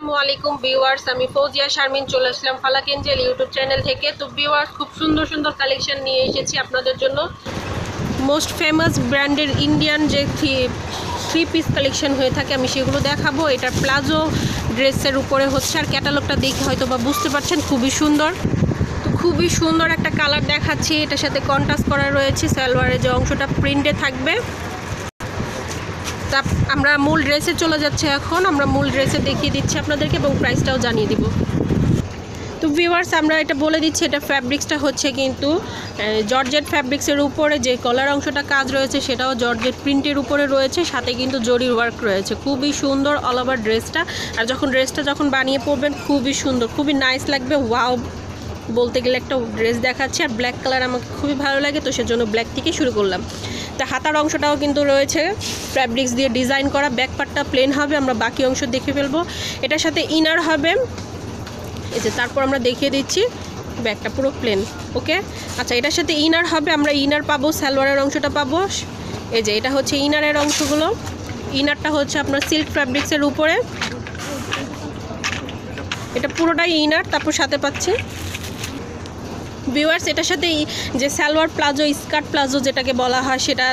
আসসালামু আলাইকুম ভিউয়ার্স, আমি ফৌজিয়া শারমিন চলে আসলাম ফালাক এঞ্জেল ইউটিউব চ্যানেল থেকে। তো ভিউয়ার্স, খুব সুন্দর সুন্দর কালেকশন নিয়ে এসেছি আপনাদের জন্য। মোস্ট ফেমাস ব্র্যান্ডের ইন্ডিয়ান যে থ্রি পিস কালেকশন হয়ে থাকে, আমি সেগুলো দেখাবো। এটা প্লাজো ড্রেসের উপরে হচ্ছে, আর ক্যাটালগটা দেখে হয়তো বা বুঝতে পারছেন, খুবই সুন্দর। তো খুবই সুন্দর একটা কালার দেখাচ্ছি, এটার সাথে কন্ট্রাস্ট করা রয়েছে, সালোয়ারের যে অংশটা প্রিন্টে থাকবে। তা আমরা মূল ড্রেসে চলে যাচ্ছে এখন। আমরা মূল ড্রেসে দেখিয়ে দিচ্ছি আপনাদেরকে এবং প্রাইসটাও জানিয়ে দিব। তো ভিউয়ার্স আমরা এটা বলে দিচ্ছি, এটা ফ্যাব্রিক্সটা হচ্ছে কিন্তু জর্জেট ফ্যাব্রিক্সের উপরে যে কলার অংশটা কাজ রয়েছে, সেটাও জর্জেট প্রিন্টের উপরে রয়েছে, সাথে কিন্তু জরির ওয়ার্ক রয়েছে। খুবই সুন্দর অল ওভার ড্রেসটা আর যখন ড্রেসটা যখন বানিয়ে পরবেন, খুবই সুন্দর, খুবই নাইস লাগবে। ওয়াও বলতে গেলে একটা ড্রেস দেখাচ্ছে। আর ব্ল্যাক কালার আমাকে খুবই ভালো লাগে, তো সেজন্য ব্ল্যাক থেকে শুরু করলাম। তা হাতার অংশটাও কিন্তু রয়েছে। ফ্যাব্রিক্স দিয়ে ডিজাইন করা ব্যাক পার্টটা প্লেন হবে, আমরা বাকি অংশ দেখে ফেলব। এটার সাথে ইনার হবে। এই যে তারপর আমরা দেখিয়ে দিচ্ছি, ব্যাগটা পুরো প্লেন ওকে আচ্ছা এটার সাথে ইনার হবে, আমরা ইনার পাবো, সালোয়ারের অংশটা পাবো। এই যে, এটা হচ্ছে ইনারের অংশগুলো। ইনারটা হচ্ছে আপনার সিল্ক ফ্যাব্রিক্সের উপরে। এটা পুরোটাই ইনার তারপর সাথে পাচ্ছি। ভিউয়ার্স এটার সাথে এই যে সালোয়ার প্লাজো স্কার্ট প্লাজো যেটাকে বলা হয় সেটা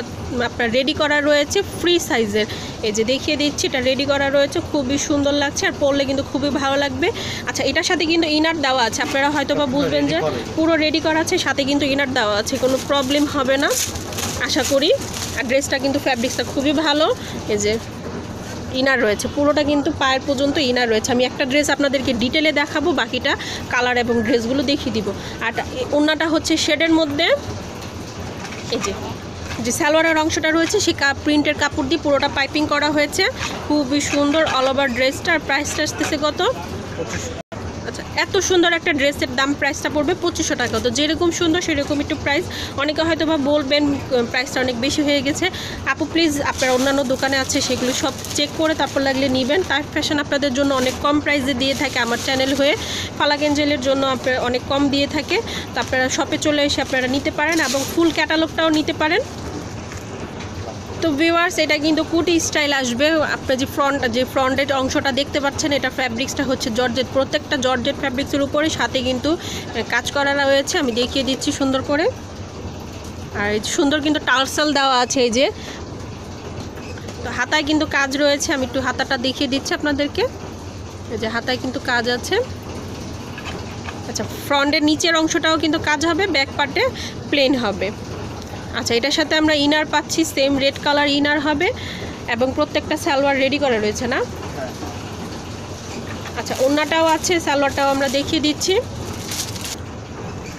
আপনার রেডি করা রয়েছে ফ্রি সাইজের এই যে দেখিয়ে দিচ্ছি এটা রেডি করা রয়েছে খুবই সুন্দর লাগছে আর পরলে কিন্তু খুবই ভালো লাগবে। আচ্ছা এটার সাথে কিন্তু ইনার দেওয়া আছে আপনারা হয়তো বা বুঝবেন যে পুরো রেডি করা আছে সাথে কিন্তু ইনার দেওয়া আছে কোনো প্রবলেম হবে না। আশা করি আর ড্রেসটা কিন্তু ফ্যাব্রিক্সটা খুবই ভালো। এই যে ইনার রয়েছে। পুরোটা কিন্তু পায়ের পর্যন্ত ইনার রয়েছে। আমি একটা ড্রেস আপনাদেরকে ডিটেলে দেখাবো, বাকিটা কালার এবং ড্রেসগুলো দেখিয়ে দিব। আর অন্যটা হচ্ছে শেডের মধ্যে, এই যে যে সালোয়ারের অংশটা রয়েছে সেই কাপ প্রিন্টের কাপড় দিয়ে পুরোটা পাইপিং করা হয়েছে। খুবই সুন্দর অল ওভার ড্রেসটা আর প্রাইসটা আসতেছে কত? আচ্ছা এত সুন্দর একটা ড্রেসের দাম প্রাইসটা পড়বে পঁচিশশো টাকা। তো যেরকম সুন্দর সেরকম একটু প্রাইস অনেকে হয়তো বা বলবেন প্রাইসটা অনেক বেশি হয়ে গেছে। আপু প্লিজ আপনার অন্যান্য দোকানে আছে, সেগুলো সব চেক করে তারপর লাগলে নেবেন। তার ফ্যাশন আপনাদের জন্য অনেক কম প্রাইসে দিয়ে থাকে আমার চ্যানেল হয়ে। ফালাগেঞ্জেলের জন্য আপনার অনেক কম দিয়ে থাকে। তো আপনারা শপে চলে এসে আপনারা নিতে পারেন এবং ফুল ক্যাটালগটাও নিতে পারেন। তো ভিউয়ার্স এটা কিন্তু কুটি স্টাইল আসবে। আপনার যে ফ্রন্ট যে ফ্রন্টের অংশটা দেখতে পাচ্ছেন, এটা ফ্যাব্রিক্সটা হচ্ছে জর্জেট। প্রত্যেকটা জর্জেট ফ্যাব্রিক্সের উপরে সাথে কিন্তু কাজ করা রয়েছে। আমি দেখিয়ে দিচ্ছি সুন্দর করে। আর সুন্দর কিন্তু টার্সাল দেওয়া আছে এই যে। তো হাতায় কিন্তু কাজ রয়েছে। আমি একটু হাতাটা দেখিয়ে দিচ্ছি আপনাদেরকে। এই যে হাতায় কিন্তু কাজ আছে। আচ্ছা ফ্রন্টের নিচের অংশটাও কিন্তু কাজ হবে ব্যাক পার্টে প্লেন হবে। আচ্ছা এটার সাথে আমরা ইনার পাচ্ছি সেম রেড কালার ইনার হবে এবং প্রত্যেকটা সালোয়ার রেডি করা রয়েছে না? আচ্ছা ওনাটাও আছে সালোয়ারটাও আমরা দেখিয়ে দিচ্ছি।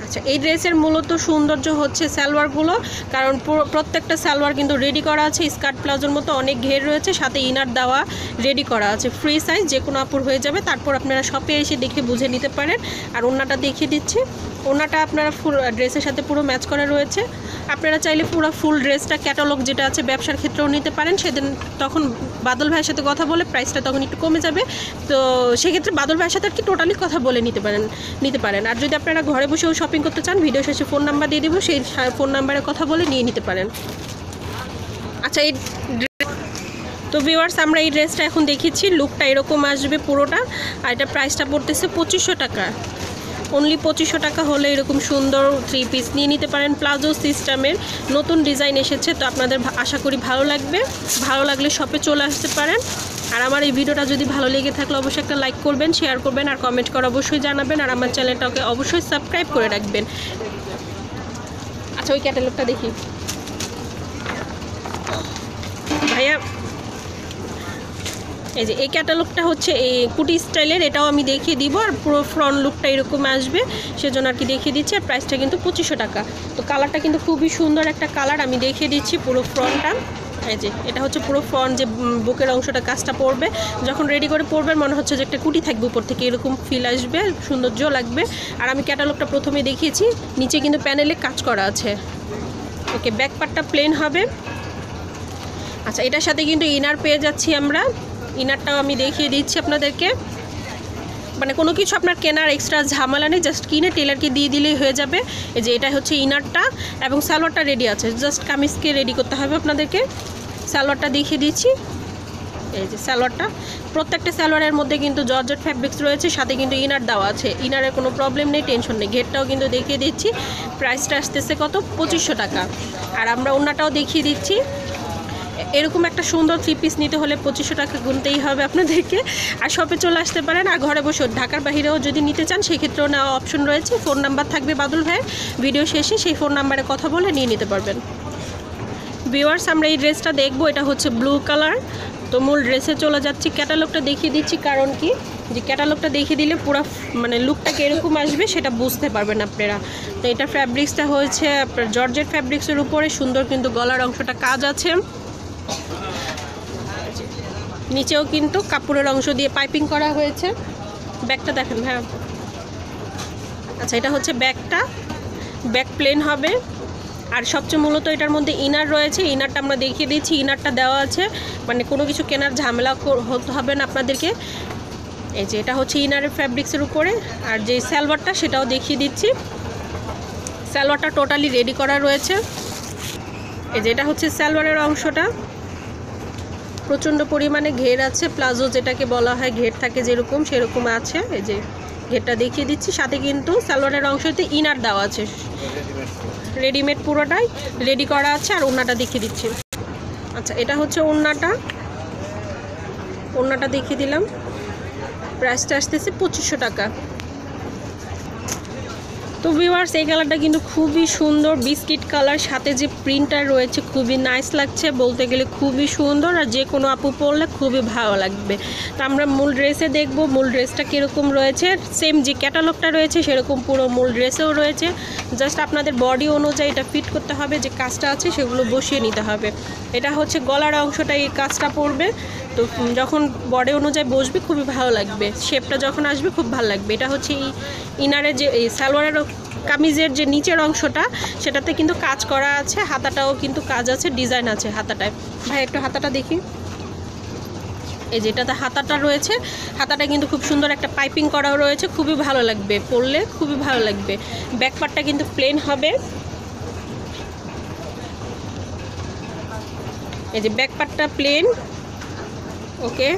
আচ্ছা এই ড্রেসের মূলত সৌন্দর্য হচ্ছে সালোয়ারগুলো, কারণ প্রত্যেকটা সালোয়ার কিন্তু রেডি করা আছে, স্কার্ট প্লাজোর মতো অনেক ঘের রয়েছে, সাথে ইনার দেওয়া রেডি করা আছে। ফ্রি সাইজ যে কোনো আপুর হয়ে যাবে, তারপর আপনারা শপে এসে দেখে বুঝে নিতে পারেন। আর ওনাটা দেখিয়ে দিচ্ছি। ওনাটা আপনারা ফুল ড্রেসের সাথে পুরো ম্যাচ করা রয়েছে। আপনারা চাইলে পুরো ফুল ড্রেসটা ক্যাটালগ যেটা আছে, ব্যবসার ক্ষেত্রেও নিতে পারেন। সেদিন তখন বাদল ভাইয়ের সাথে কথা বলে প্রাইসটা তখন একটু কমে যাবে। তো সেক্ষেত্রে বাদল ভাইয়ের সাথে আর কি টোটালি কথা বলে নিতে পারেন নিতে পারেন। আর যদি আপনারা ঘরে বসেও শপিং করতে চান ভিডিও শেষে ফোন নাম্বার দিয়ে দেবো, সেই ফোন নাম্বারে কথা বলে নিয়ে নিতে পারেন। আচ্ছা এই তো ভিওয়ার্স আমরা এই ড্রেসটা এখন দেখেছি লুকটা এরকম আসবে পুরোটা, আর এটা প্রাইসটা পড়তেছে পঁচিশশো টাকা। অনলি পঁচিশশো টাকা হলে এরকম সুন্দর থ্রি পিস নিয়ে নিতে পারেন। প্লাজো সিস্টেমের নতুন ডিজাইন এসেছে, তো আপনাদের আশা করি ভালো লাগবে। ভালো লাগলে শপে চলে আসতে পারেন। আর আমার এই ভিডিওটা যদি ভালো লেগে থাকলে অবশ্যই একটা লাইক করবেন শেয়ার করবেন আর কমেন্ট করে অবশ্যই জানাবেন আর আমার চ্যানেলটাকে অবশ্যই সাবস্ক্রাইব করে রাখবেন। আচ্ছা ওই ক্যাটালগটা দেখি। ভাইয়া, এই যে এই ক্যাটালগটা হচ্ছে এই কুটি স্টাইলের, এটাও আমি দেখিয়ে দিব আর পুরো ফ্রন্ট লুকটা এরকম আসবে, সেজন্য আর কি দেখিয়ে দিচ্ছি আর প্রাইসটা কিন্তু পঁচিশশো টাকা। তো কালারটা কিন্তু খুবই সুন্দর একটা কালার আমি দেখিয়ে দিচ্ছি পুরো ফ্রন্টটা এই যে এটা হচ্ছে পুরো ফ্রন্ট যে বুকের অংশটা কাজটা পড়বে। যখন রেডি করে পড়বেন, মনে হচ্ছে যে একটা কুটি থাকবে উপর থেকে, এরকম ফিল আসবে, সৌন্দর্য লাগবে। আর আমি ক্যাটালগটা প্রথমে দেখিয়েছি, নিচে কিন্তু প্যানেলে কাজ করা আছে। ওকে ব্যাক পার্টটা প্লেন হবে। আচ্ছা এটার সাথে কিন্তু ইনার পেয়ে যাচ্ছি আমরা। ইনারটাও আমি দেখিয়ে দিচ্ছি আপনাদেরকে। মানে কোনো কিছু আপনার কেনার এক্সট্রা ঝামেলা নেই জাস্ট কিনে টেলারকে দিয়ে দিলেই হয়ে যাবে। এই যে এটা হচ্ছে ইনারটা এবং সালোয়ারটা রেডি আছে। জাস্ট কামিজকে রেডি করতে হবে আপনাদেরকে। সালোয়ারটা দেখিয়ে দিচ্ছি। এই যে সালোয়ারটা প্রত্যেকটা সালোয়ারের মধ্যে কিন্তু জর্জেট ফ্যাব্রিক্স রয়েছে, সাথে কিন্তু ইনার দেওয়া আছে। ইনারের কোনো প্রবলেম নেই টেনশন নেই। ঘেরটাও কিন্তু দেখিয়ে দিচ্ছি। প্রাইসটা আসতেছে কত? পঁচিশশো টাকা। আর আমরা ওনাটাও দেখিয়ে দিচ্ছি। এরকম একটা সুন্দর থ্রি পিস নিতে হলে পঁচিশশো টাকা গুনতেই হবে আপনাদেরকে। আর শপে চলে আসতে পারেন আর ঘরে বসে। ঢাকার বাইরেও যদি নিতে চান, সেক্ষেত্রেও নেওয়া অপশন রয়েছে। ফোন নাম্বার থাকবে বাদুল ভাইয়ের। ভিডিও শেষে সেই ফোন নাম্বারে কথা বলে নিয়ে নিতে পারবেন। ভিউয়ার্স আমরা এই ড্রেসটা দেখব। এটা হচ্ছে ব্লু কালার তো মূল ড্রেসে চলে যাচ্ছি। ক্যাটালগটা দেখিয়ে দিচ্ছি কারণ কি? যে ক্যাটালগটা দেখিয়ে দিলে পুরো মানে লুকটা কীরকম আসবে সেটা বুঝতে পারবেন আপনারা। তো এটা ফ্যাব্রিক্সটা হয়েছে আপনার জর্জেট ফ্যাব্রিক্সের উপরে। সুন্দর কিন্তু গলার অংশটা কাজ আছে। নিচেও কিন্তু কাপড়ের অংশ দিয়ে পাইপিং করা হয়েছে। ব্যাগটা দেখেন হ্যাঁ আচ্ছা এটা হচ্ছে ব্যাগটা। ব্যাক প্লেন হবে। আর সবচেয়ে মূলত এটার মধ্যে ইনার রয়েছে, ইনারটা আমরা দেখিয়ে দিচ্ছি, ইনারটা দেওয়া আছে। মানে কোনো কিছু কেনার ঝামেলা হতে, হবে না আপনাদেরকে। এই যে এটা হচ্ছে ইনারের ফ্যাব্রিক্সের উপরে, আর যে সালোয়ারটা সেটাও দেখিয়ে দিচ্ছি। সালোয়ারটা টোটালি রেডি করা রয়েছে। এই যে এটা হচ্ছে সালোয়ারের অংশটা। প্রচণ্ড পরিমাণে ঘের আছে, প্লাজো যেটাকে বলা হয়, ঘের থাকে যেরকম, সেরকম আছে। এই যে ঘেরটা দেখিয়ে দিচ্ছি। সাথে কিন্তু সালোয়ারের অংশতে ইনার দেওয়া আছে। রেডিমেড পুরোটাই রেডি করা আছে আর ওনাটা দেখিয়ে দিচ্ছি। আচ্ছা এটা হচ্ছে ওনাটা ওনাটা দেখিয়ে দিলাম। প্রাইসটা আসতেছে পঁচিশশো টাকা। তো ভিউয়ার্স এই কালারটা কিন্তু খুবই সুন্দর বিস্কিট কালার সাথে যে প্রিন্টার রয়েছে খুবই নাইস লাগছে, বলতে গেলে খুবই সুন্দর আর যে কোনো আপু পরলে খুবই ভালো লাগবে। তো আমরা মূল ড্রেসে দেখব, মূল ড্রেসটা কীরকম রয়েছে সেম যে ক্যাটালগটা রয়েছে সেরকম পুরো মূল ড্রেসেও রয়েছে। জাস্ট আপনাদের বডি অনুযায়ী এটা ফিট করতে হবে, যে কাজটা আছে সেগুলো বসিয়ে নিতে হবে। এটা হচ্ছে গলার অংশটা, এই কাজটা পড়বে। তো যখন বডি অনুযায়ী বসবে, খুবই ভালো লাগবে। শেপটা যখন আসবে, খুব ভালো লাগবে। এটা হচ্ছে এই ইনারের যে, এই সালোয়ারের কামিজের যে নিচের অংশটা, সেটাতে কিন্তু কাজ করা আছে। হাতাটাও কিন্তু কাজ আছে, ডিজাইন আছে হাতাটায়। ভাই, একটু হাতাটা দেখি। এই যেটাতে হাতাটা রয়েছে। হাতাটা কিন্তু খুব সুন্দর একটা পাইপিং করাও রয়েছে। খুবই ভালো লাগবে পরলে, খুবই ভালো লাগবে। ব্যাক পার্টটা কিন্তু প্লেন হবে। এই যে ব্যাক পার্টটা প্লেন ওকে?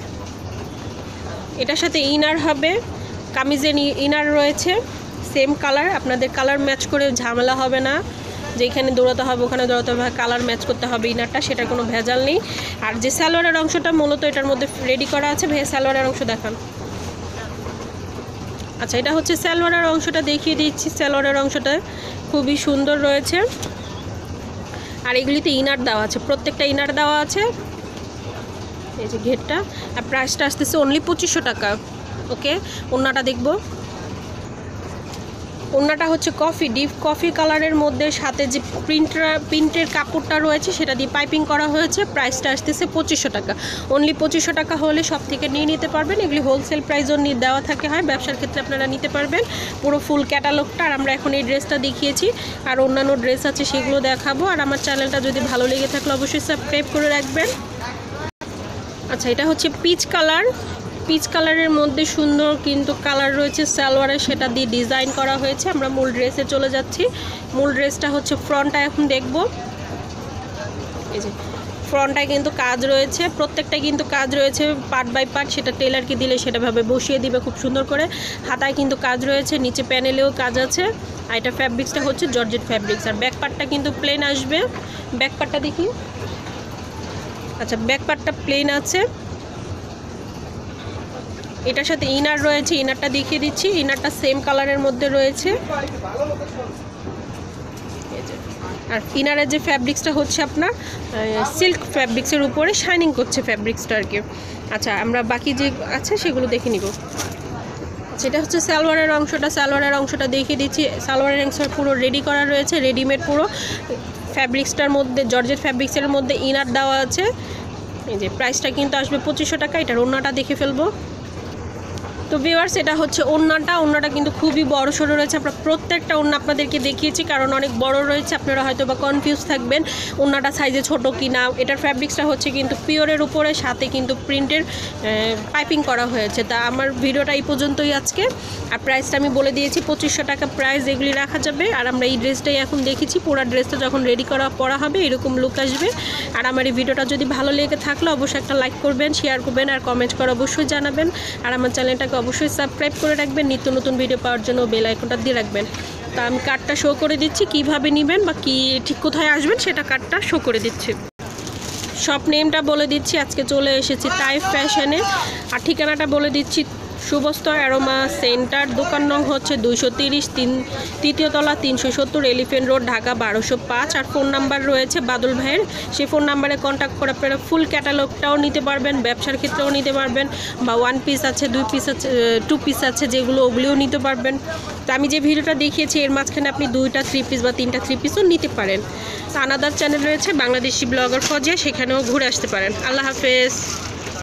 এটার সাথে ইনার হবে, কামিজের ইনার রয়েছে সেম কালার আপনাদের কালার ম্যাচ করে ঝামেলা হবে না। যেখানে দৌড়াতে হবে, ওখানে দৌড়াতে হবে কালার ম্যাচ করতে হবে ইনারটা সেটার কোনো ভেজাল নেই। আর যে সালোয়ারের অংশটা মূলত এটার মধ্যে রেডি করা আছে, ভাইয়া সালোয়ারের অংশ দেখান। আচ্ছা এটা হচ্ছে সালোয়ারের অংশটা দেখিয়ে দিচ্ছি, সালোয়ারের অংশটা খুবই সুন্দর রয়েছে। আর এগুলিতে ইনার দেওয়া আছে, প্রত্যেকটা ইনার দেওয়া আছে। এই যে ঘেরটা, আর প্রাইসটা আসতেছে অনলি পঁচিশশো টাকা। ওকে ওড়নাটা দেখব। ওড়নাটা হচ্ছে কফি, ডিপ কফি কালারের মধ্যে সাথে যে প্রিন্টার, প্রিন্টের কাপড়টা রয়েছে সেটা দিয়ে পাইপিং করা হয়েছে। প্রাইসটা আসতেছে পঁচিশশো টাকা। অনলি পঁচিশশো টাকা হলে সব থেকে নিয়ে নিতে পারবেন। এগুলি হোলসেল প্রাইসও দেওয়া থাকে হয়। ব্যবসার ক্ষেত্রে আপনারা নিতে পারবেন। পুরো ফুল ক্যাটালগটা আর আমরা এখন এই ড্রেসটা দেখিয়েছি। আর অন্যান্য ড্রেস আছে সেগুলো দেখাবো। আর আমার চ্যানেলটা যদি ভালো লেগে থাকলে অবশ্যই সাবস্ক্রাইব করে রাখবেন। আচ্ছা এটা হচ্ছে পিচ কালার পিচ কালারের মধ্যে সুন্দর কিন্তু কালার রয়েছে সালোয়ারে, সেটা দিয়ে ডিজাইন করা হয়েছে। আমরা মূল ড্রেসে চলে যাচ্ছি। মূল ড্রেসটা হচ্ছে ফ্রন্টটা এখন দেখব। এই যে ফ্রন্টটায় কিন্তু কাজ রয়েছে। প্রত্যেকটা কিন্তু কাজ রয়েছে পার্ট বাই পার্ট সেটা টেলারকে দিলে সেটাভাবে বসিয়ে দিবে খুব সুন্দর করে। হাতায় কিন্তু কাজ রয়েছে, নিচে প্যানেলেও কাজ আছে। আর এটা ফ্যাব্রিক্সটা হচ্ছে জর্জেট ফ্যাব্রিক্স আর ব্যাক পার্টটা কিন্তু প্লেন আসবে। ব্যাক পার্টটা দেখি। আচ্ছা ব্যাক পার্টটা প্লেন আছে। এটার সাথে ইনার রয়েছে, ইনারটা দেখিয়ে দিচ্ছি, ইনারটা সেম কালারের মধ্যে রয়েছে। আর ইনারের যে ফ্যাব্রিক্সটা হচ্ছে আপনার সিল্ক ফ্যাব্রিক্সের উপরে শাইনিং করছে ফ্যাব্রিক্সটা আর কি। আচ্ছা আমরা বাকি যে আছে সেগুলো দেখে নিব। সেটা হচ্ছে সালোয়ারের অংশটা সালোয়ারের অংশটা দেখিয়ে দিচ্ছি। সালোয়ারের অংশ পুরো রেডি করা রয়েছে রেডিমেড পুরো ফ্যাব্রিক্সটার মধ্যে জর্জেট ফ্যাব্রিক্সের মধ্যে ইনার দেওয়া আছে। এই যে প্রাইসটা কিন্তু আসবে পঁচিশশো টাকা, এটার ওড়নাটা দেখে ফেলব। তো ভিউয়ার্স এটা হচ্ছে ওড়নাটা। ওড়নাটা কিন্তু খুবই বড় সড়ো রয়েছে। আমরা প্রত্যেকটা ওড়না আপনাদেরকে দেখিয়েছি, কারণ অনেক বড় রয়েছে। আপনারা হয়তো বা কনফিউজ থাকবেন, ওড়নাটা সাইজে ছোট কি না এটার ফ্যাব্রিক্সটা হচ্ছে কিন্তু পিওরের উপরে, সাথে কিন্তু প্রিন্টের পাইপিং করা হয়েছে। তা আমার ভিডিওটা এই পর্যন্তই আজকে। আর প্রাইসটা আমি বলে দিয়েছি, পঁচিশশো টাকা প্রাইস এগুলি রাখা যাবে। আর আমরা এই ড্রেসটাই এখন দেখেছি পুরো ড্রেসটা যখন রেডি করা, পরা হবে, এরকম লুক আসবে। আর আমার এই ভিডিওটা যদি ভালো লেগে থাকলে অবশ্যই একটা লাইক করবেন শেয়ার করবেন, আর কমেন্ট করে অবশ্যই জানাবেন। আর আমার চ্যানেলটাকে অবশ্যই সাবস্ক্রাইব করে রাখবেন। নিত্য নতুন ভিডিও পাওয়ার জন্য বেল আইকনটা দিয়ে রাখবেন। তা আমি কার্ডটা শো করে দিচ্ছি, কীভাবে নেবেন বা কি ঠিক কোথায় আসবেন সেটা কার্ডটা শো করে দিচ্ছি। সব নেমটা বলে দিচ্ছি, আজকে চলে এসেছি টাইপ ফ্যাশনে আর ঠিকানাটা বলে দিচ্ছি সুবস্ত অ্যারোমা সেন্টার, দোকান নং হচ্ছে দুইশো তিরিশ, তিন তৃতীয়তলা তিনশো সত্তর, এলিফেন্ট রোড, ঢাকা বারোশো পাঁচ। আর ফোন নাম্বার রয়েছে বাদল ভাইয়ের। সেই ফোন নাম্বারে কন্ট্যাক্ট করে আপনারা ফুল ক্যাটালগটাও নিতে পারবেন, ব্যবসার ক্ষেত্রেও নিতে পারবেন, বা ওয়ান পিস আছে, দুই পিস আছে টু পিস আছে, যেগুলো ওগুলিও নিতে পারবেন। তো আমি যে ভিডিওটা দেখিয়েছি, এর মাঝখানে আপনি দুইটা থ্রি পিস বা তিনটা থ্রি পিসও নিতে পারেন। তো আনাদার চ্যানেল রয়েছে, বাংলাদেশি ব্লগার ফজে সেখানেও ঘুরে আসতে পারেন। আল্লাহ হাফেজ।